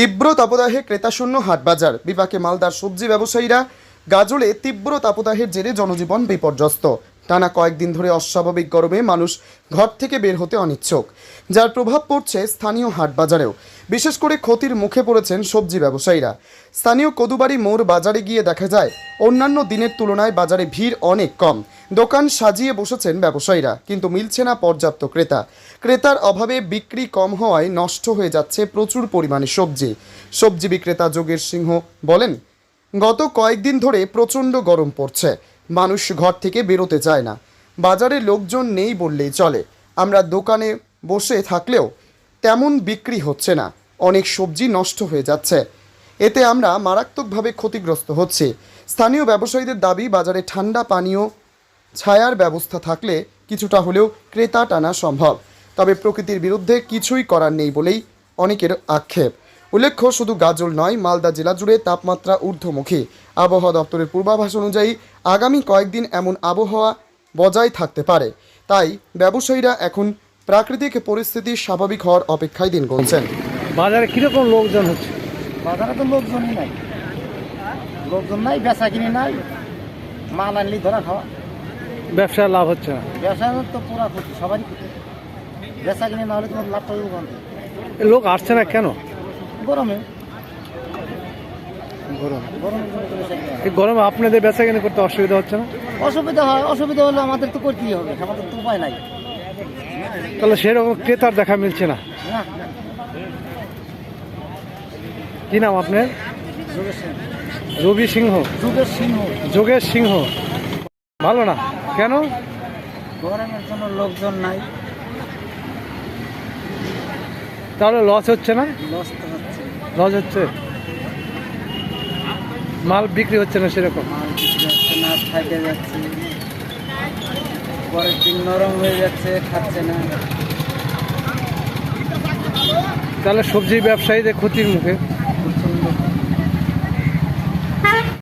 তীব্র তাপদাহে ক্রেতাশূন্য হাটবাজার। বিপাকে মালদার সবজি ব্যবসায়ীরা গাজলে তীব্র তাপদাহের জেরে জনজীবন বিপর্যস্ত। টানা কয়েকদিন ধরে অস্বাভাবিক গরমে মানুষ ঘর থেকে বের হতে অনিচ্ছুক। যার প্রভাব পড়ছে স্থানীয় হাটবাজারেও। বিশেষ করে ক্ষতির মুখে পড়েছেন সবজি ব্যবসায়ীরা। স্থানীয় কদুবাড়ি মোড় বাজারে গিয়ে দেখা যায়, অন্যান্য দিনের তুলনায় বাজারে ভিড় অনেক কম। দোকান সাজিয়ে বসেছেন ব্যবসায়ীরা, কিন্তু মিলছে না পর্যাপ্ত ক্রেতা। ক্রেতার অভাবে বিক্রি কম হওয়ায় নষ্ট হয়ে যাচ্ছে প্রচুর পরিমাণে সবজি। সবজি বিক্রেতা যোগের সিংহ বলেন, গত কয়েকদিন ধরে প্রচণ্ড গরম পড়ছে। মানুষ ঘর থেকে বেরোতে চায় না। বাজারে লোকজন নেই বললেই চলে। আমরা দোকানে বসে থাকলেও তেমন বিক্রি হচ্ছে না। অনেক সবজি নষ্ট হয়ে যাচ্ছে। এতে আমরা মারাত্মকভাবে ক্ষতিগ্রস্ত হচ্ছি। স্থানীয় ব্যবসায়ীদের দাবি, বাজারে ঠান্ডা পানীয় ছায়ার ব্যবস্থা থাকলে কিছুটা হলেও ক্রেতা টানা সম্ভব। তবে প্রকৃতির বিরুদ্ধে কিছুই করার নেই বলেই অনেকের আক্ষেপ। উল্লেখ্য শুধু গাজল নয় মালদা জেলা জুড়ে তাপমাত্রা ঊর্ধ্বমুখী। আবহাওয়া দপ্তরের পূর্বাভাস অনুযায়ী আগামী কয়েকদিন এমন আবহাওয়া বজায় থাকতে পারে। তাই ব্যবসায়ীরা এখন প্রাকৃতিক পরিস্থিতি স্বাভাবিক হওয়ার অপেক্ষায় দিন গুনছেন। বাজারে কীরকম লোকজন হচ্ছে? বাজারে তো লোকজনই নাই। লোকজন নাই বেচা কিনি নাই। মাল আনলি ধরা খাওয়া। ব্যবসায় লাভ হচ্ছে না। ব্যবসা তো পুরা ক্ষতি সবারই ক্ষতি। বেচা কিনি না হলে তোমার লাভ পাবে ওখান লোক আসছে না কেন? গরমে। গরম। এই গরমে আপনাদের বেচা কিনে করতে অসুবিধা হচ্ছে না? অসুবিধা হয় অসুবিধা হলে আমাদের তো করতেই হবে আমাদের তো উপায় নাই। তাহলে সেরকম ক্রেতার দেখা মিলছে না? কি নাম আপনার? রবি সিংহ। যুগের সিংহ। যোগেশ সিংহ। ভালো না? কেন? গরমের জন্য লোকজন নাই। তাহলে লস হচ্ছে না? লস তো হচ্ছে। লস হচ্ছে? মাল বিক্রি হচ্ছে না সেরকম? মাল বিক্রি হচ্ছে না যাচ্ছে। পরের দিন নরম হয়ে যাচ্ছে খাচ্ছে না। তাহলে সবজি ব্যবসায়ীদের ক্ষতির মুখে।